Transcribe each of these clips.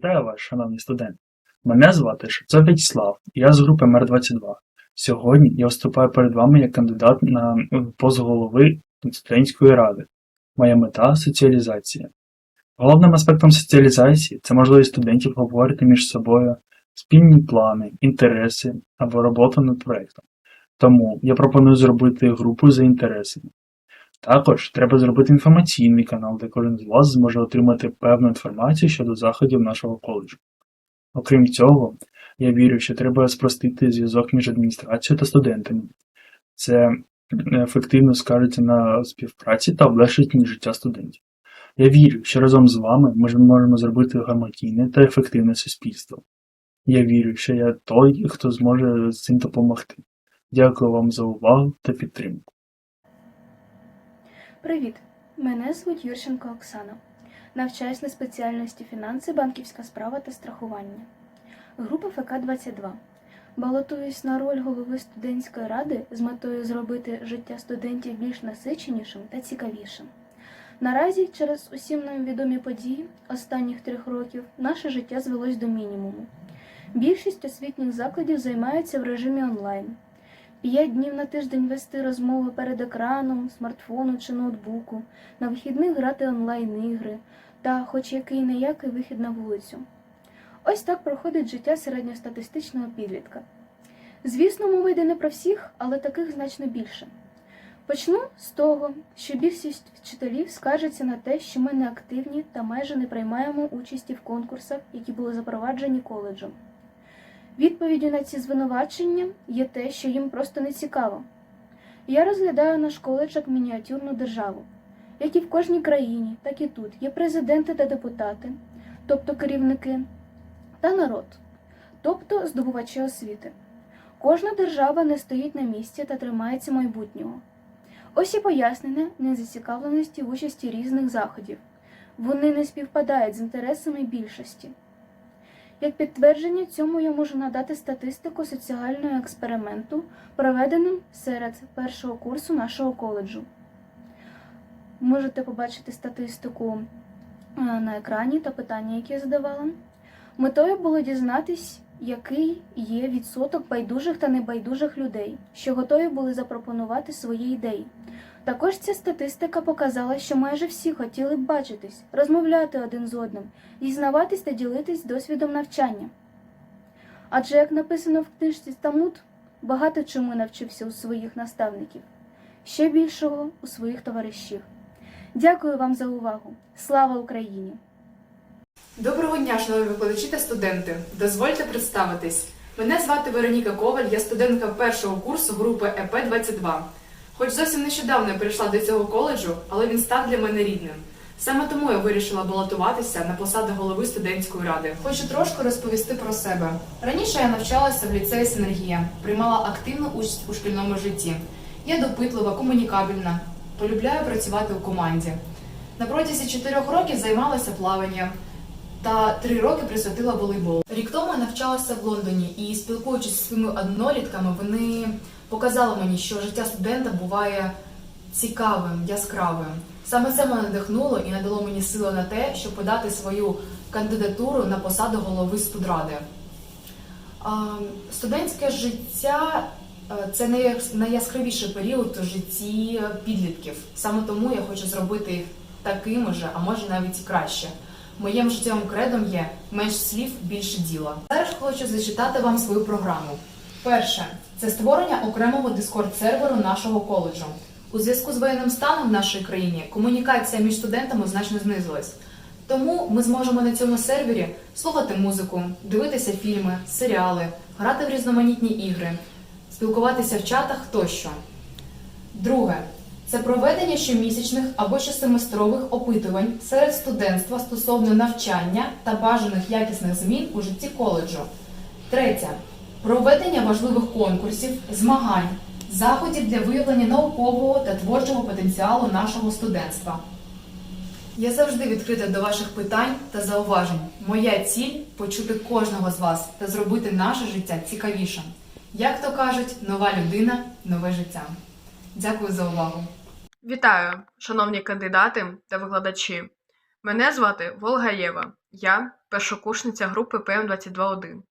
Вітаю вас, шановні студенти. Мене звати Шевцов В'ячеслав, я з групи МЕР-22. Сьогодні я виступаю перед вами як кандидат на пост голови студентської ради. Моя мета соціалізація. Головним аспектом соціалізації це можливість студентів говорити між собою спільні плани, інтереси або робота над проєктом. Тому я пропоную зробити групу за інтересами. Також треба зробити інформаційний канал, де кожен з вас зможе отримати певну інформацію щодо заходів нашого коледжу. Окрім цього, я вірю, що треба спростити зв'язок між адміністрацією та студентами. Це ефективно скажеться на співпраці та облегшить життя студентів. Я вірю, що разом з вами ми зможемо зробити гармонійне та ефективне суспільство. Я вірю, що я той, хто зможе з цим допомогти. Дякую вам за увагу та підтримку. Привіт! Мене звуть Юрченко Оксана. Навчаюсь на спеціальності фінанси, банківська справа та страхування. Група ФК-22. Балотуюсь на роль голови студентської ради з метою зробити життя студентів більш насиченішим та цікавішим. Наразі, через усім нам відомі події останніх трьох років, наше життя звелось до мінімуму. Більшість освітніх закладів займаються в режимі онлайн. П'ять днів на тиждень вести розмови перед екраном, смартфону чи ноутбуку, на вихідних грати онлайн-ігри та хоч який неякий вихід на вулицю. Ось так проходить життя середньостатистичного підлітка. Звісно, мова йде не про всіх, але таких значно більше. Почну з того, що більшість вчителів скаржаться на те, що ми не активні та майже не приймаємо участі в конкурсах, які були запроваджені коледжем. Відповіддю на ці звинувачення є те, що їм просто не цікаво. Я розглядаю наш коледж як мініатюрну державу. Як і в кожній країні, так і тут є президенти та депутати, тобто керівники, та народ, тобто здобувачі освіти. Кожна держава не стоїть на місці та тримається майбутнього. Ось і пояснення незацікавленості в участі різних заходів. Вони не співпадають з інтересами більшості. Як підтвердження цьому я можу надати статистику соціального експерименту, проведеним серед першого курсу нашого коледжу. Можете побачити статистику е, на екрані та питання, які я задавала. Метою було дізнатись, який є відсоток байдужих та небайдужих людей, що готові були запропонувати свої ідеї. Також ця статистика показала, що майже всі хотіли б бачитись, розмовляти один з одним, дізнаватись та ділитись досвідом навчання. Адже, як написано в книжці Талмуд, багато чому навчився у своїх наставників, ще більшого у своїх товаришів. Дякую вам за увагу. Слава Україні! Доброго дня, шановні викладачі та студенти. Дозвольте представитись. Мене звати Вероніка Коваль, я студентка першого курсу групи ЕП-22. Хоч зовсім нещодавно я прийшла до цього коледжу, але він став для мене рідним. Саме тому я вирішила балотуватися на посаду голови студентської ради. Хочу трошки розповісти про себе. Раніше я навчалася в ліцеї Синергія, приймала активну участь у шкільному житті. Я допитлива, комунікабельна, полюбляю працювати у команді. На протязі чотирьох років займалася плаванням та три роки присвятила волейболу. Рік тому я навчалася в Лондоні і спілкуючись зі своїми однолітками, вони показали мені, що життя студента буває цікавим, яскравим. Саме це мене надихнуло і надало мені сили на те, щоб подати свою кандидатуру на посаду голови студради. Студентське життя е, це найяскравіший період у житті підлітків. Саме тому я хочу зробити їх такими же, а може навіть і краще. Моїм життєвим кредом є менш слів, більше діла. Зараз хочу зачитати вам свою програму. Перше це створення окремого дискорд-серверу нашого коледжу. У зв'язку з воєнним станом в нашій країні комунікація між студентами значно знизилась. Тому ми зможемо на цьому сервері слухати музику, дивитися фільми, серіали, грати в різноманітні ігри, спілкуватися в чатах тощо. Друге це проведення щомісячних або щосеместрових опитувань серед студентства стосовно навчання та бажаних якісних змін у житті коледжу. Третє проведення важливих конкурсів, змагань, заходів для виявлення наукового та творчого потенціалу нашого студентства. Я завжди відкрита до ваших питань та зауважень. Моя ціль почути кожного з вас та зробити наше життя цікавішим. Як то кажуть, нова людина, нове життя. Дякую за увагу. Вітаю, шановні кандидати та викладачі. Мене звати Волга Єва. Я першокурсниця групи ПМ-22-1.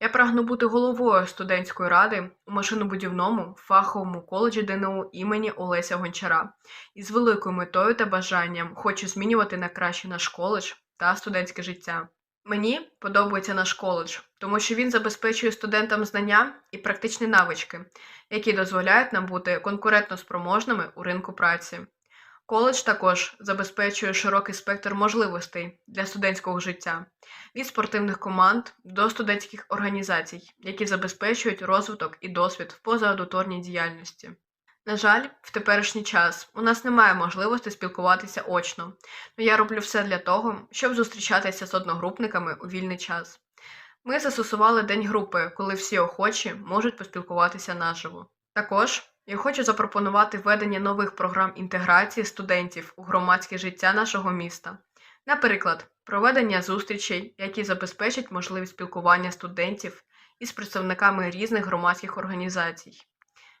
Я прагну бути головою студентської ради у машинобудівному фаховому коледжі ДНУ імені Олеся Гончара і з великою метою та бажанням хочу змінювати на краще наш коледж та студентське життя. Мені подобається наш коледж, тому що він забезпечує студентам знання і практичні навички, які дозволяють нам бути конкурентно спроможними у ринку праці. Коледж також забезпечує широкий спектр можливостей для студентського життя від спортивних команд до студентських організацій, які забезпечують розвиток і досвід в позааудиторній діяльності. На жаль, в теперішній час у нас немає можливості спілкуватися очно, але я роблю все для того, щоб зустрічатися з одногрупниками у вільний час. Ми застосували день групи, коли всі охочі можуть поспілкуватися наживо. Також я хочу запропонувати введення нових програм інтеграції студентів у громадське життя нашого міста. Наприклад, проведення зустрічей, які забезпечать можливість спілкування студентів із представниками різних громадських організацій.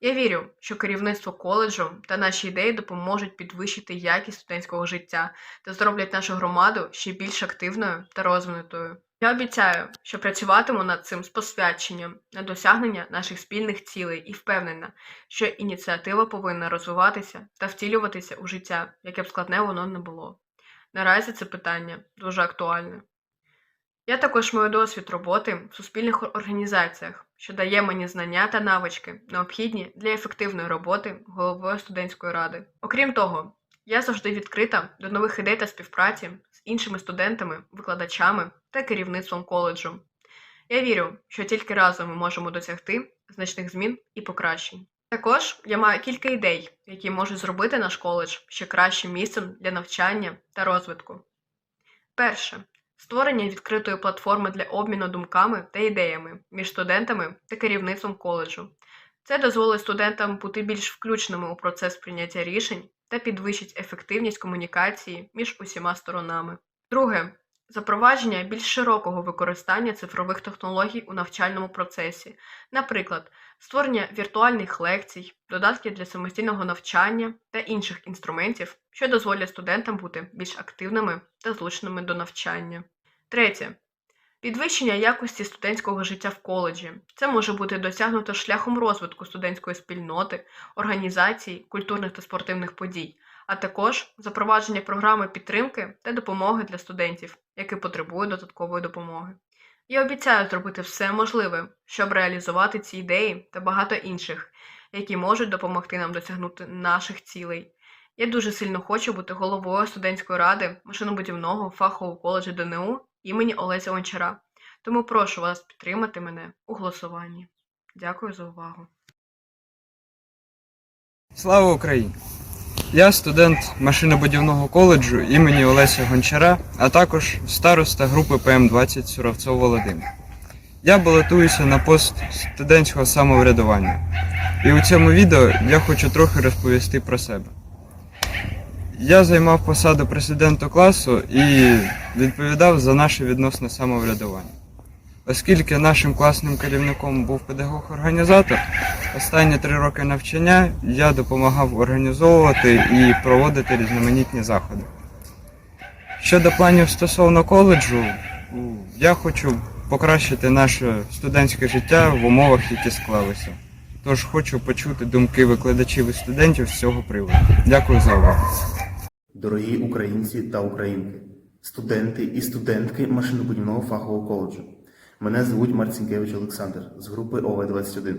Я вірю, що керівництво коледжу та наші ідеї допоможуть підвищити якість студентського життя та зроблять нашу громаду ще більш активною та розвинутою. Я обіцяю, що працюватиму над цим з посвяченням на досягнення наших спільних цілей і впевнена, що ініціатива повинна розвиватися та втілюватися у життя, яке б складне воно не було. Наразі це питання дуже актуальне. Я також маю досвід роботи в суспільних організаціях, що дає мені знання та навички, необхідні для ефективної роботи головою студентської ради. Окрім того, я завжди відкрита до нових ідей та співпраці іншими студентами, викладачами та керівництвом коледжу. Я вірю, що тільки разом ми можемо досягти значних змін і покращень. Також я маю кілька ідей, які можуть зробити наш коледж ще кращим місцем для навчання та розвитку. Перше створення відкритої платформи для обміну думками та ідеями між студентами та керівництвом коледжу. Це дозволить студентам бути більш включеними у процес прийняття рішень та підвищить ефективність комунікації між усіма сторонами. Друге запровадження більш широкого використання цифрових технологій у навчальному процесі, наприклад, створення віртуальних лекцій, додатків для самостійного навчання та інших інструментів, що дозволять студентам бути більш активними та зручними до навчання. Третє. Підвищення якості студентського життя в коледжі. Це може бути досягнуто шляхом розвитку студентської спільноти, організацій, культурних та спортивних подій, а також запровадження програми підтримки та допомоги для студентів, які потребують додаткової допомоги. Я обіцяю зробити все можливе, щоб реалізувати ці ідеї та багато інших, які можуть допомогти нам досягнути наших цілей. Я дуже сильно хочу бути головою студентської ради машинобудівного фахового коледжу ДНУ імені Олеся Гончара. Тому прошу вас підтримати мене у голосуванні. Дякую за увагу. Слава Україні! Я студент машинобудівного коледжу імені Олеся Гончара, а також староста групи ПМ-20 Суровцов Володимир. Я балотуюся на пост студентського самоврядування. І у цьому відео я хочу трохи розповісти про себе. Я займав посаду президента класу і відповідав за наше відносне самоврядування. Оскільки нашим класним керівником був педагог-організатор, останні три роки навчання я допомагав організовувати і проводити різноманітні заходи. Щодо планів стосовно коледжу, я хочу покращити наше студентське життя в умовах, які склалися. Тож хочу почути думки викладачів і студентів з цього приводу. Дякую за увагу. Дорогі українці та українки, студенти і студентки машинобудівного фахового коледжу. Мене звуть Марцінкевич Олександр з групи ОВ-21.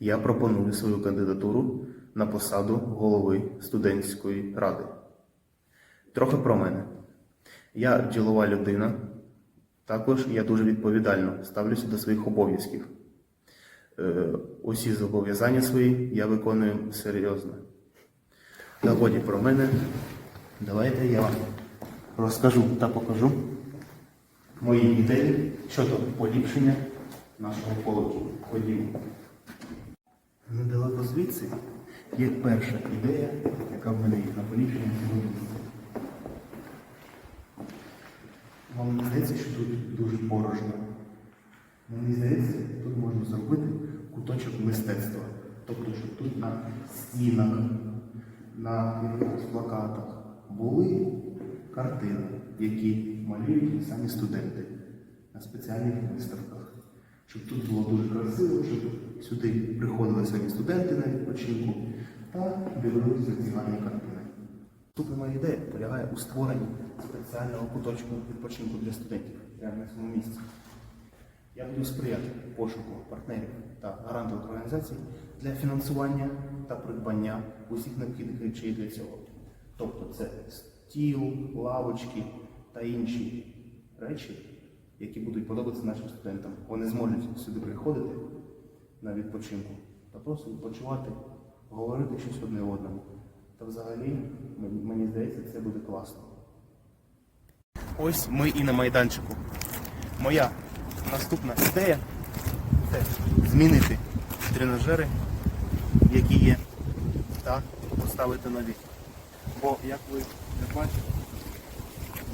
Я пропоную свою кандидатуру на посаду голови студентської ради. Трохи про мене. Я ділова людина, також я дуже відповідально ставлюся до своїх обов'язків. Е, Усі зобов'язання свої я виконую серйозно. Годі про мене. Давайте я вам розкажу та покажу мої ідеї щодо поліпшення нашого коледжу. Ходімо. Недалеко звідси є перша ідея, яка в мене є на поліпшення цього місця. Вам здається, що тут дуже порожньо. Мені здається, тут можна зробити куточок мистецтва. Тобто, щоб тут на стінах, на якихось плакатах були картини, які малюють самі студенти на спеціальних виставках. Щоб тут було дуже красиво, щоб сюди приходили самі студенти на відпочинку та дивилися ці гарні картини. Наступна моя ідея полягає у створенні спеціального куточку відпочинку для студентів прямо на цьому місці. Я буду сприяти пошуку партнерів та грантових організацій для фінансування та придбання усіх необхідних речей для цього. Тобто це стіл, лавочки та інші речі, які будуть подобатися нашим студентам. Вони зможуть сюди приходити на відпочинку та просто відпочивати, говорити щось одне одному. Та взагалі, мені- здається, це буде класно. Ось ми і на майданчику. Моя наступна ідея це змінити тренажери, які є, та поставити нові. Бо, як ви не бачите,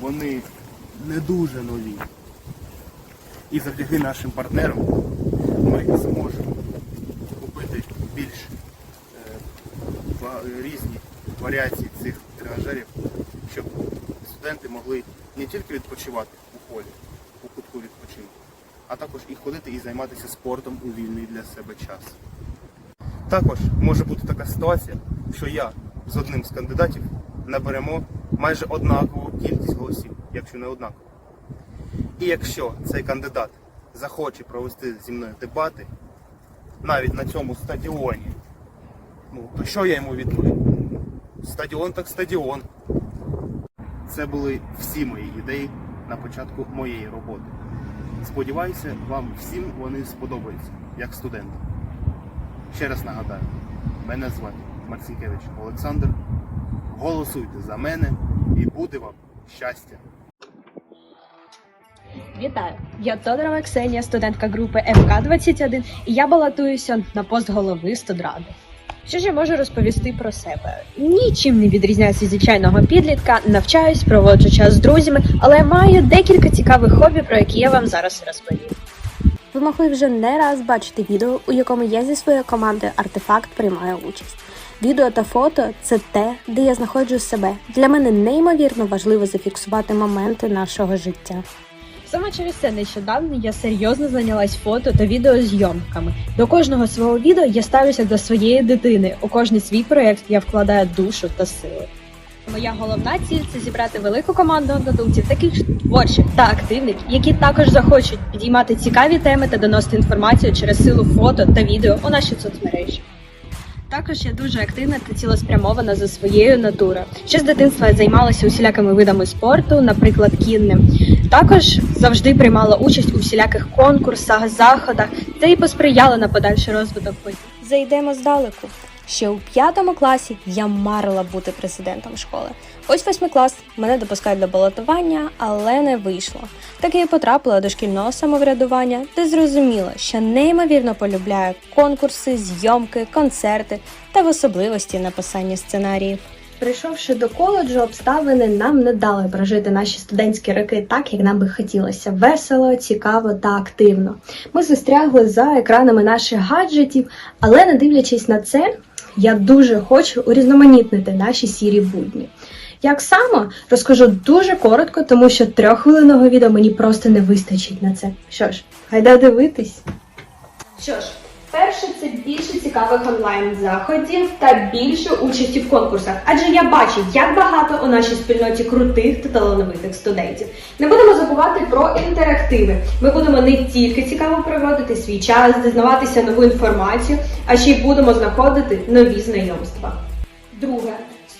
вони не дуже нові. І завдяки нашим партнерам ми зможемо купити більш е, різні варіації цих тренажерів, щоб студенти могли не тільки відпочивати у холі, у кутку відпочинку, а також і ходити і займатися спортом у вільний для себе час. Також може бути така ситуація, що я з одним з кандидатів наберемо майже однакову кількість голосів, якщо не однакову. І якщо цей кандидат захоче провести зі мною дебати, навіть на цьому стадіоні, ну то що я йому відповім? Стадіон так стадіон. Це були всі мої ідеї на початку моєї роботи. Сподіваюся, вам всім вони сподобаються, як студентам. Ще раз нагадаю, мене звати Марцінкевич Олександр. Голосуйте за мене і буде вам щастя! Вітаю! Я Тодорова Ксенія, студентка групи ФК-21, і я балотуюся на пост голови студради. Що ж я можу розповісти про себе? Нічим не відрізняюся від звичайного підлітка, навчаюсь, проводжу час з друзями, але маю декілька цікавих хобі, про які я вам зараз розповім. Ви могли вже не раз бачити відео, у якому я зі своєю командою Артефакт приймаю участь. Відео та фото це те, де я знаходжу себе. Для мене неймовірно важливо зафіксувати моменти нашого життя. Саме через це нещодавно я серйозно зайнялась фото та відеозйомками. До кожного свого відео я ставлюся до своєї дитини. У кожний свій проєкт я вкладаю душу та сили. Моя головна ціль це зібрати велику команду однодумців, таких творчих та активних, які також захочуть підіймати цікаві теми та доносити інформацію через силу фото та відео у наші соцмережі. Також я дуже активна та цілеспрямована за своєю натурою. Ще з дитинства я займалася усілякими видами спорту, наприклад, кінним. Також завжди приймала участь у всіляких конкурсах, заходах, це і посприяло на подальший розвиток. Зайдемо здалеку. Ще у п'ятому класі я марила бути президентом школи. Ось восьмий клас мене допускають до балотування, але не вийшло. Так я потрапила до шкільного самоврядування, де зрозуміла, що неймовірно полюбляю конкурси, зйомки, концерти та в особливості написання сценаріїв. Прийшовши до коледжу, обставини нам не дали прожити наші студентські роки так, як нам би хотілося. Весело, цікаво та активно. Ми застрягли за екранами наших гаджетів, але не дивлячись на це, я дуже хочу урізноманітнити наші сірі будні. Як саме розкажу дуже коротко, тому що трьоххвилинного відео мені просто не вистачить на це. Що ж, гайда дивитись. Що ж, перше це більше цікавих онлайн заходів та більше участі в конкурсах, адже я бачу, як багато у нашій спільноті крутих та талановитих студентів. Не будемо забувати про інтерактиви. Ми будемо не тільки цікаво проводити свій час, дізнаватися нову інформацію, а ще й будемо знаходити нові знайомства. Друге.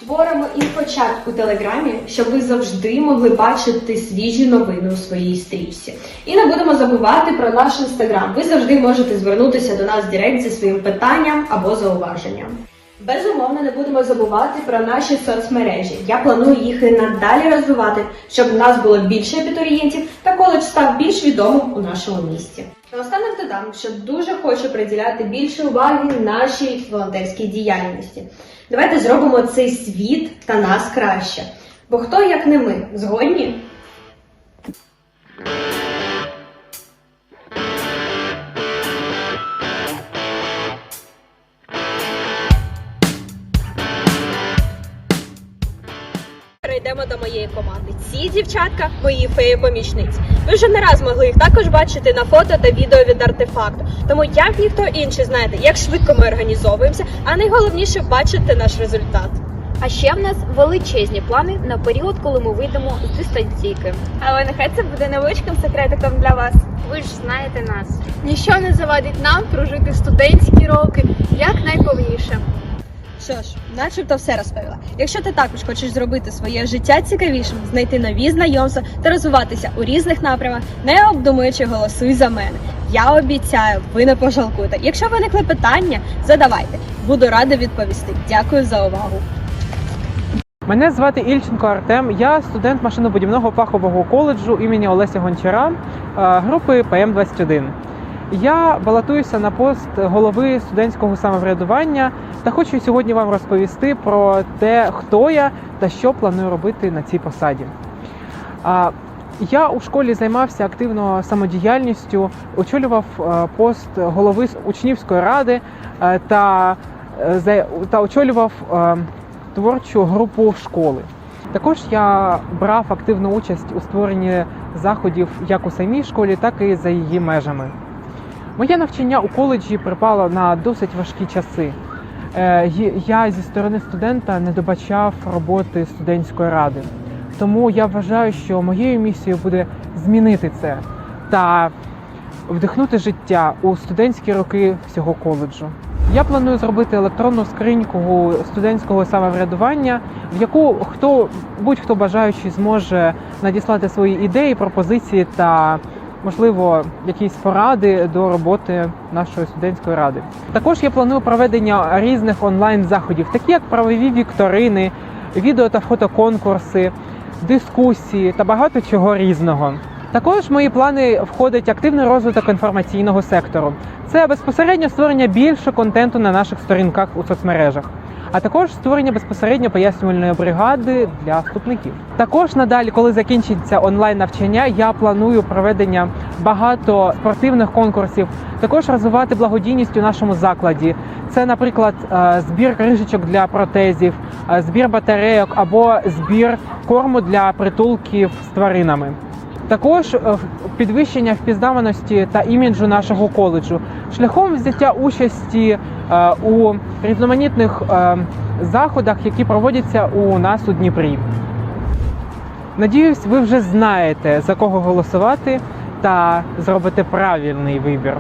Створимо інфочат у телеграмі, щоб ви завжди могли бачити свіжі новини у своїй стрічці. І не будемо забувати про наш інстаграм. Ви завжди можете звернутися до нас в Директ зі своїм питанням або зауваженням. Безумовно, не будемо забувати про наші соцмережі. Я планую їх і надалі розвивати, щоб в нас було більше абітурієнтів та коледж став більш відомим у нашому місті. Наостанок додам, що дуже хочу приділяти більше уваги нашій волонтерській діяльності. Давайте зробимо цей світ та нас краще. Бо хто як не ми, згодні? Перейдемо до моєї команди. Ці дівчатка мої феї-помічниці. Ви вже не раз могли їх також бачити на фото та відео від артефакту. Тому як ніхто інший знаєте, як швидко ми організовуємося, а найголовніше бачити наш результат. А ще в нас величезні плани на період, коли ми вийдемо з дистанційки. Але нехай це буде невеличким секретиком для вас. Ви ж знаєте нас. Ніщо не завадить нам прожити студентські роки як найповніше. Що ж, начебто все розповіла. Якщо ти також хочеш зробити своє життя цікавішим, знайти нові знайомства та розвиватися у різних напрямах, не обдумуючи голосуй за мене. Я обіцяю, ви не пожалкуєте. Якщо виникли питання, задавайте. Буду рада відповісти. Дякую за увагу. Мене звати Ільченко Артем. Я студент машинобудівного фахового коледжу імені Олеся Гончара е, групи ПМ-21. Я балотуюся на пост голови студентського самоврядування та хочу сьогодні вам розповісти про те, хто я та що планую робити на цій посаді. Я у школі займався активно самодіяльністю, очолював е, пост голови учнівської ради е, та, е, та очолював творчу групу школи. Також я брав активну участь у створенні заходів як у самій школі, так і за її межами. Моє навчання у коледжі припало на досить важкі часи. Е, Я зі сторони студента не добачав роботи студентської ради. Тому я вважаю, що моєю місією буде змінити це та вдихнути життя у студентські роки всього коледжу. Я планую зробити електронну скриньку студентського самоврядування, в яку хто будь-хто бажаючий зможе надіслати свої ідеї, пропозиції та, можливо, якісь поради до роботи нашої студентської ради. Також я планую проведення різних онлайн заходів, такі як правові вікторини, відео та фотоконкурси, дискусії та багато чого різного. Також в мої плани входить активний розвиток інформаційного сектору. Це безпосередньо створення більше контенту на наших сторінках у соцмережах, а також створення безпосередньо пояснювальної бригади для вступників. Також надалі, коли закінчиться онлайн навчання, я планую проведення багато спортивних конкурсів, також розвивати благодійність у нашому закладі. Це, наприклад, е, збір кришечок для протезів, е, збір батарейок або збір корму для притулків з тваринами. Також е, підвищення впізнаваності та іміджу нашого коледжу шляхом взяття участі у різноманітних е, заходах, які проводяться у нас у Дніпрі. Надіюсь, ви вже знаєте за кого голосувати та зробите правильний вибір.